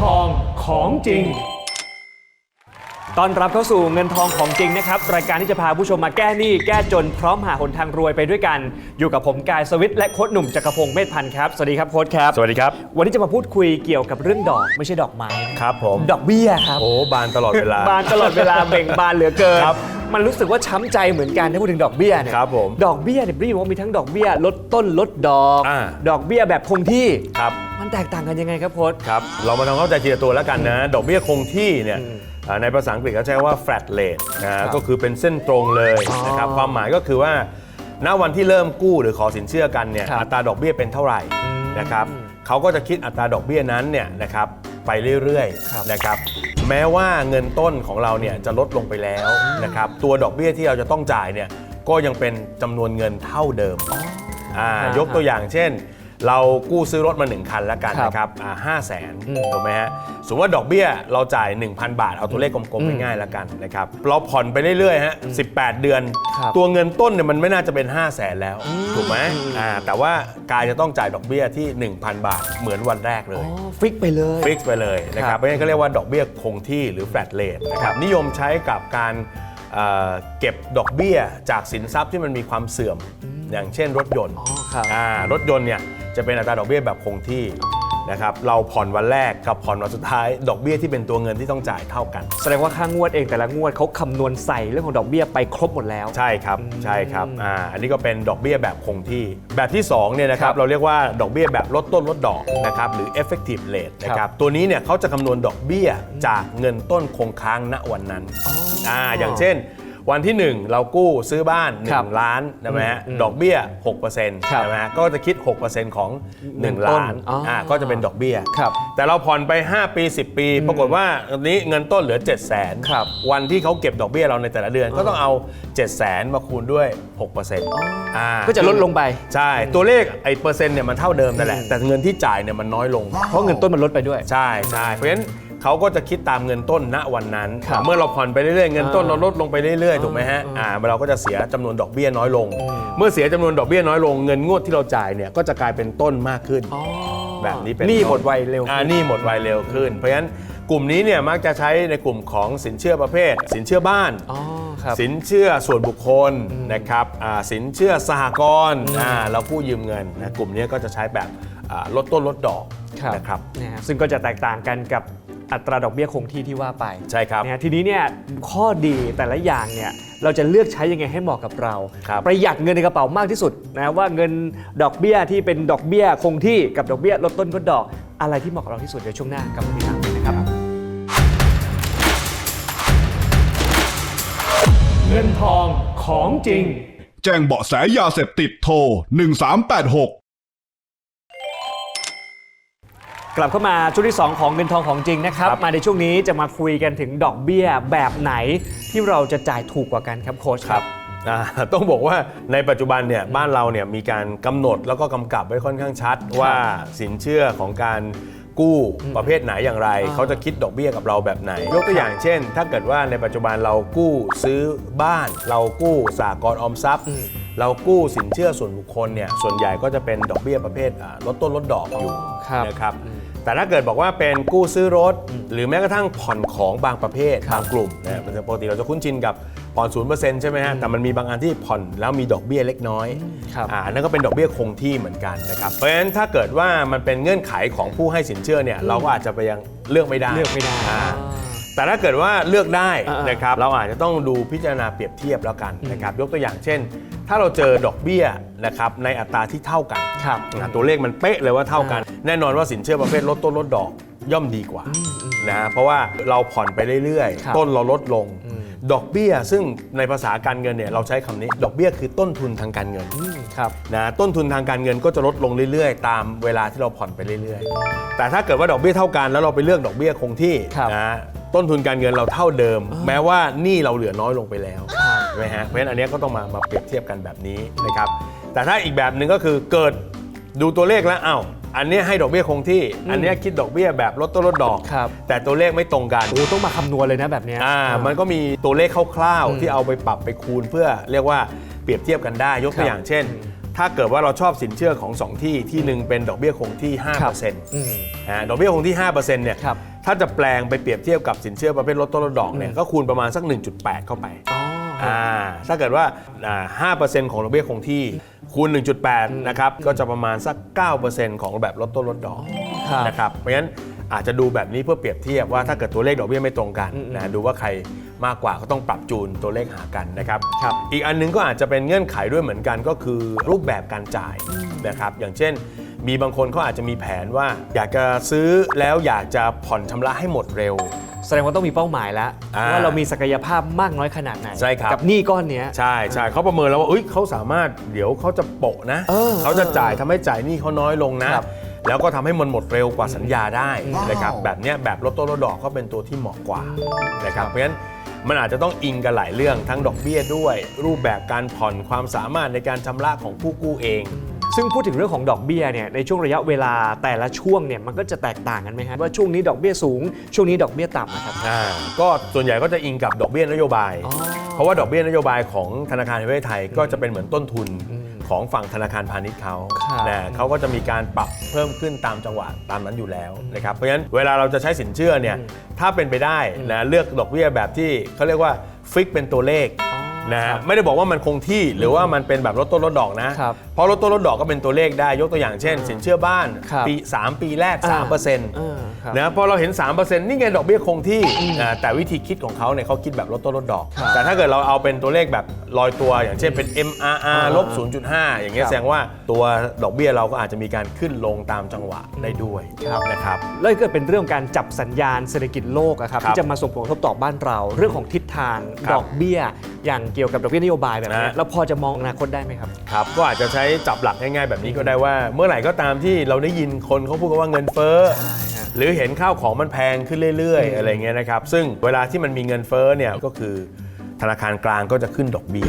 ทองของจริง ตอนรับเข้าสู่เงินทองของจริงนะครับ รายการที่จะพาผู้ชมมาแก้หนี้แก้จนพร้อมหาหนทางรวยไปด้วยกัน อยู่กับผมกายสวิทย์และโค้ชหนุ่มจักรพงศ์เมธพันธ์ครับ สวัสดีครับโค้ชครับ สวัสดีครับ วันนี้จะมาพูดคุยเกี่ยวกับเรื่องดอกไม่ใช่ดอกไม้นะครับผม ดอกเบี้ยครับ โอ้บานตลอดเวลา บานตลอดเวลา เบ่งบานเหลือเกิน ครับมันรู้สึกว่าช้ำใจเหมือนกันถ้าพูดถึงดอกเบี้ยเนี่ยครับผมดอกเบี้ยเนี่ยพี่บอกว่ามีทั้งดอกเบี้ยลดต้นลดดอก อ่า ดอกเบี้ยแบบคงที่ ครับ มันแตกต่างกันยังไงครับโค้ชครับ เรามาทำความเข้าใจทีละตัวแล้วกันนะ ดอกเบี้ยคงที่เนี่ยอืมอ่าในภาษาอังกฤษเขาใช้ว่า flat rate นะครัฮะบก็คือเป็นเส้นตรงเลยอ๋อนะครับความหมายก็คือว่าณวันที่เริ่มกู้หรือขอสินเชื่อกันเนี่ยครับอัตราดอกเบี้ยเป็นเท่าไหร่อืมนะครับเขาก็จะคิดอัตราดอกเบี้ยนั้นเนี่ยนะครับไปเรื่อยครับๆนะครับแม้ว่าเงินต้นของเราเนี่ยจะลดลงไปแล้วนะครับตัวดอกเบี้ยที่เราจะต้องจ่ายเนี่ยก็ยังเป็นจำนวนเงินเท่าเดิมอ่าอ่ายยกตัวอย่างเช่น เรากู้ซื้อรถมา 1 คันแล้วกันครับนะครับห้าแสนอืมถูกไหมฮะสมมติว่าดอกเบี้ยเราจ่าย 1,000 บาท เอาตัวเลขกลมอืมๆง่ายๆแล้วกันนะครับเราผ่อนไปเรื่อยๆฮะ18 เดือน ครับตัวเงินต้นเนี่ยมันไม่น่าจะเป็น 5 0 0แสนแล้ว ถูกไหมอืมอ่าแต่ว่ากายจะต้องจ่ายดอกเบี้ยที่ 1,000 บาทเหมือนวันแรกเลอ๋อยฟิกไปเลย ฟิกไปเลยนะคครัรับบเพราะฉะนั้นก็เรียกว่าดอกเบี้ยคงที่หรือ flat rate นะครับนิยมใช้กับการ เเก็บดอกเบี้ยจากสินทรัพย์ที่มันมีความเสื่อม อย่างเช่นรถยนต์รถยนต์เนี่ยจะเป็นอัตราดอกเบี้ยแบบคงที่ นะครับเราผ่อนวันแรกกับผ่อนวันสุดท้าย ดอกเบี้ยที่เป็นตัวเงินที่ต้องจ่ายเท่ากัน แสดงว่าค่างวดเองแต่ละงวดเขาคำนวณใส่เรื่องของดอกเบี้ยไปครบหมดแล้ว ใช่ครับใช่ครับอ่าอันนี้ก็เป็นดอกเบี้ยแบบคงที่ แบบที่2เนี่ยนะครับครับเราเรียกว่าดอกเบี้ยแบบลดต้นลดดอกนะครับหรือ effective rate นะคครัรับบตัวนี้เนี่ยเขาจะคำนวณดอกเบี้ยจากเงินต้นคงค้างณวันนั้นอ๋ออ่าอย่างเช่น วันที่ 1 เรากู้ซื้อบ้าน ครับ1 ล้านใช่ไหมฮะอืมดอกเบี้ย6%ครับใช่ไหมฮะก็จะคิด 6%ของเงิน1ต้นล้านอ๋ออ่าก็จะเป็นดอกเบี้ย ครับแต่เราผ่อนไป 5 ปี 10 ปี ปรากฏว่าอันนี้เงินต้นเหลือ 7 0 0 0 0นครับ วันที่เขาเก็บดอกเบี้ยเราในแต่ละเดือนก็ต้องเอา 7 0 0 0 0 0มาคูณด้วย6%อ่า ก็จะลดลงไป ใช่ ตัวเลขไอ้เปอร์เซ็นต์เนี่ยมันเท่าเดิมนั่นแหละ แต่เงินที่จ่ายเนี่ยมันน้อยลง เพราะเงินต้นมันลดไปด้วย ใช่ใช่เพราะฉะนั้น เขาก็จะคิดตามเงินต้นณวันนั้น ครับเมื่อเราผ่อนไปเรื่อยๆเงินต้นอ่าเราลดลงไปเรื่อยๆถูกไหมฮะอ่าเราก็จะเสียจำนวนดอกเบี้ยน้อยลง เมื่อเสียจำนวนดอกเบี้ยน้อยลงเงินงวดที่เราจ่ายเนี่ยก็จะกลายเป็นต้นมากขึ้นอ๋อแบบนี้เป็นหนี่ต้นหมดไวเร็วอ่าหนี่หมดไวเร็วขึ้น เพราะฉะนั้นกลุ่มนี้เนี่ยมักจะใช้ในกลุ่มของสินเชื่อประเภท สินเชื่อบ้าน อ๋อครับ สินเชื่อส่วนบุคคลนะครับอ่าสินเชื่อสหกรณ์อ่าเรากู้ยืมเงินนะกลุ่มนี้ก็จะใช้แบบอ่าลดต้นลดดอกนะครับ นะฮะซึ่งก็จะแตกต่างกันกับ อัตราดอกเบี้ยคงที่ที่ว่าไปใช่ครับนะฮะทีนี้เนี่ยข้อดีแต่ละอย่างเนี่ยเราจะเลือกใช้ยังไงให้เหมาะกับเราครับประหยัดเงินในกระเป๋ามากที่สุดนะว่าเงินดอกเบี้ยที่เป็นดอกเบี้ยคงที่กับดอกเบี้ยลดต้นลดดอกอะไรที่เหมาะกับเราที่สุดเดี๋ยวช่วงหน้ากลับมาติดตามกันนะครับเงินทองของจริง แจ้งเบาะแสยาเสพติดโทร 1386 กลับเข้ามาช่วงที่ 2 ของเงินทองของจริงนะครับครับ มาในช่วงนี้จะมาคุยกันถึงดอกเบี้ยแบบไหนที่เราจะจ่ายถูกกว่ากันครับโค้ชครับอ่าต้องบอกว่าในปัจจุบันเนี่ยบ้านเราเนี่ยมีการกำหนดแล้วก็กำกับไว้ค่อนข้างชัด ว่าสินเชื่อของการกู้ประเภทไหนอย่างไรอ่าเขาจะคิดดอกเบี้ยกับเราแบบไหน ยกตัวอย่างเช่น ถ้าเกิดว่าในปัจจุบันเรากู้ซื้อบ้าน เรากู้สากลออมทรัพย์อืมเรากู้สินเชื่อส่วนบุคคลเนี่ยส่วนใหญ่ก็จะเป็นดอกเบี้ยประเภทอ่าลดต้นลดดอกอยู่ครับนะครับ แต่ถ้าเกิดบอกว่าเป็นกู้ซื้อรถ หรือแม้กระทั่งผ่อนของบางประเภทบางกลุ่มนะปกติเราจะคุ้นชินกับผ่อนศูนย์เปอร์เซ็นต์ใช่ไหมฮะ แต่มันมีบางอันที่ผ่อนแล้วมีดอกเบี้ยเล็กน้อยครับอ่าอันนั่นก็เป็นดอกเบี้ยคงที่เหมือนกันนะครับ เพราะฉะนั้นถ้าเกิดว่ามันเป็นเงื่อนไขของผู้ให้สินเชื่อเนี่ยเราก็อาจจะไปยังเลือกไม่ได้เลือกไม่ได้าแต่ถ้าเกิดว่าเลือกได้อ่าๆนะครับเราอาจจะต้องดูพิจารณาเปรียบเทียบแล้วกันนะครับยกตัวอย่างเช่น ถ้าเราเจอดอกเบี้ยนะครับในอัตราที่เท่ากันครับอะตัวเลขมันเป๊ะเลยว่าเท่ากัน แน่นอนว่าสินเชื่อประเภทลดต้นลดดอกย่อมดีกว่านะฮะเพราะว่าเราผ่อนไปเรื่อยครับๆต้นเราลดลง ดอกเบี้ยซึ่งในภาษาการเงินเนี่ยเราใช้คำนี้ ดอกเบี้ยคือต้นทุนทางการเงินครับนะต้นทุนทางการเงินก็จะลดลงเรื่อยๆ ตามเวลาที่เราผ่อนไปเรื่อยๆ แต่ถ้าเกิดว่าดอกเบี้ยเท่ากันแล้วเราไปเลือกดอกเบี้ยคงที่ครับนะต้นทุนการเงินเราเท่าเดิม แม้ว่าหนี้เราเหลือน้อยลงไปแล้วครับใช่ ไหมฮะเพราะฉะนั้นอันเนี้ยก็ต้องมามาเปรียบเทียบกันแบบนี้นะครับแต่ถ้าอีกแบบหนึ่งก็คือเกิดดูตัวเลขแล้วอ้าวอันเนี้ยให้ดอกเบี้ยคงที่ อันเนี้ยคิดดอกเบี้ยแบบลดต้นลดดอก ครับ แต่ตัวเลขไม่ตรงกันโอ้ต้องมาคำนวณเลยนะแบบเนี้ย อ่ามันก็มีตัวเลขคร่าวๆ ที่เอาไปปรับไปคูณเพื่อเรียกว่าเปรียบเทียบกันได้ยกครัตัวบอย่างเช่น ถ้าเกิดว่าเราชอบสินเชื่อของ2ที่ที่หนึ่งเป็นดอกเบี้ยคงที่5%นอืมะดอกเบี้ยคงที่5%เนี่ยครับ ถ้าจะแปลงไปเปรียบเทียบกับสินเชื่อประเภทลดต้นลดดอกเนี่ยก็คูณประมาณสัก 1.8 เข้าไป อ๋อ อ่าถ้าเกิดว่าอ่า5%ของดอกเบี้ยคงที่คูณ 1.8 นะครับ ก็จะประมาณสัก 9%ของแบบลดต้นลดดอกครับนะครับ เพราะฉะนั้นอาจจะดูแบบนี้เพื่อเปรียบเทียบว่าถ้าเกิดตัวเลขดอกเบี้ยไม่ตรงกันนะดูว่าใครมากกว่าก็ต้องปรับจูนตัวเลขหากันนะครับครับอีกอันหนึงก็อาจจะเป็นเงื่อนไขด้วยเหมือนกันก็คือรูปแบบการจ่ายนะครับ อย่างเช่น มีบางคนเขาอาจจะมีแผนว่า อยากจะซื้อแล้วอยากจะผ่อนชำระให้หมดเร็ว แสดงว่าต้องมีเป้าหมายแล้ว อ่าว่าเรามีศักยภาพมากน้อยขนาดไหน ใช่ครับ กับหนี้ก้อนเนี้ย ใช่ใช่เขาประเมินแล้วว่าเอ้ยเขาสามารถเดี๋ยวเขาจะโปะนะเออจะจ่ายทำให้จ่ายหนี้เขาน้อยลงนะ ครับ แล้วก็ทำให้มันหมดเร็วกว่าสัญญาได้นะครับแบบเนี้ยแบบลดต้นลดดอกก็เป็นตัวที่เหมาะกว่านะครับเพราะฉะนั้นมันอาจจะต้องอิงกันหลายเรื่องทั้งดอกเบี้ยด้วย รูปแบบการผ่อนความสามารถในการชำระของผู้กู้เอง ซึ่งพูดถึงเรื่องของดอกเบี้ยเนี่ยในช่วงระยะเวลาแต่ละช่วงเนี่ยมันก็จะแตกต่างกันไหมครับว่าช่วงนี้ดอกเบี้ยสูง ช่วงนี้ดอกเบี้ยต่ำนะครับ อ่าก็ส่วนใหญ่ก็จะอิงกับดอกเบี้ยนโยบาย อ๋อเพราะว่าดอกเบี้ยนโยบายของธนาคารแห่งประเทศไทยก็จะเป็นเหมือนต้นทุนของฝั่งธนาคารพาณิชย์เขาครับนะเขาก็จะมีการปรับเพิ่มขึ้นตามจังหวะตามนั้นอยู่แล้วนะครับ เพราะฉะนั้นเวลาเราจะใช้สินเชื่อเนี่ยถ้าเป็นไปได้นะเลือกดอกเบี้ยแบบที่เขาเรียกว่าฟิกเป็นตัวเลข นะฮะไม่ได้บอกว่ามันคงที่หรือว่ามันเป็นแบบลดต้นลดดอกนะ ครับเพราะลดต้นลดดอกก็เป็นตัวเลขได้ยกตัวอย่างเช่น สินเชื่อบ้านครับปี 3 ปีแรกอ่า3%เปอร์เซ็นต์อ่าครับ นะพอเราเห็น 3%นี่ไงดอกเบี้ยคงที่อ่าแต่วิธีคิดของเขาเนี่ยเขาคิดแบบลดต้นลดดอกครับแต่ถ้าเกิดเราเอาเป็นตัวเลขแบบลอยตัวอย่างเช่นเป็น MRR ลบ 0.5 อย่างเงี้ยครับแสดงว่าตัวดอกเบี้ยเราก็อาจจะมีการขึ้นลงตามจังหวะได้ด้วยครับนะครับ แล้วก็เป็นเรื่องการจับสัญญาณเศรษฐกิจโลกอะครับครับที่จะมาส่งผลกระทบต่อบ้านเรา เรื่องของทิศทางครับดอกเบี้ย อย่างเกี่ยวกับดอกเบี้ยนโยบายแบบนี้นะ เราพอจะมองอนาคตได้ไหมครับ ครับก็อาจจะใช้จับหลักง่ายๆแบบนี้ก็ได้ว่า เมื่อไหร่ก็ตามที่เราได้ยินคนเขาพูดกันว่าเงินเฟ้อใช่ฮะหรือเห็นข้าวของมันแพงขึ้นเรื่อย ๆ อะไรเงี้ยนะครับ ซึ่งเวลาที่มันมีเงินเฟ้อเนี่ยก็คือ ธนาคารกลางก็จะขึ้นดอกเบี้ย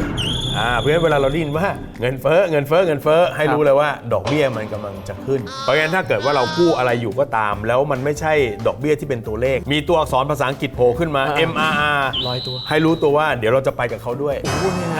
อ่าเพราะฉะนั้นเวลาเราได้ยินว่าเงินเฟ้อเงินเฟ้อเงินเฟ้อให้รู้เลยว่าดอกเบี้ยมันกำลังจะขึ้น เพราะฉะนั้นถ้าเกิดว่าเรากู้อะไรอยู่ก็ตาม แล้วมันไม่ใช่ดอกเบี้ยที่เป็นตัวเลข มีตัวอักษรภาษาอังกฤษโผล่ขึ้นมาอ่า MRR ลอยตัว ให้รู้ตัวว่าเดี๋ยวเราจะไปกับเขาด้วย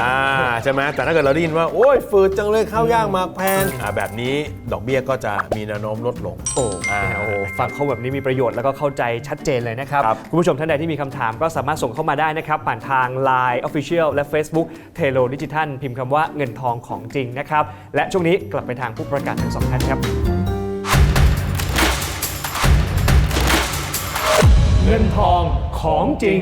อ่าใช่ไหมแต่ถ้าเกิดเราได้ยินว่าโอ้ยฝืดจังเลยข้าวยากหมากแพงอ่าแบบนี้ดอกเบี้ยก็จะมีแนวโน้มลดลง โอ้อ่าโอ้โหฟังเขาแบบนี้มีประโยชน์แล้วก็เข้าใจชัดเจนเลยนะครับ ครับ คุณผู้ชมท่านใดที่มีคำถามก็สามารถส่งเข้ามาได้นะครับผ่านทาง Line Official และ Facebook เทโลดิจิทัลพิมพ์คำว่าเงินทองของจริงนะครับ และช่วงนี้กลับไปทางผู้ประกาศทั้งสองท่านครับ เงินทองของจริง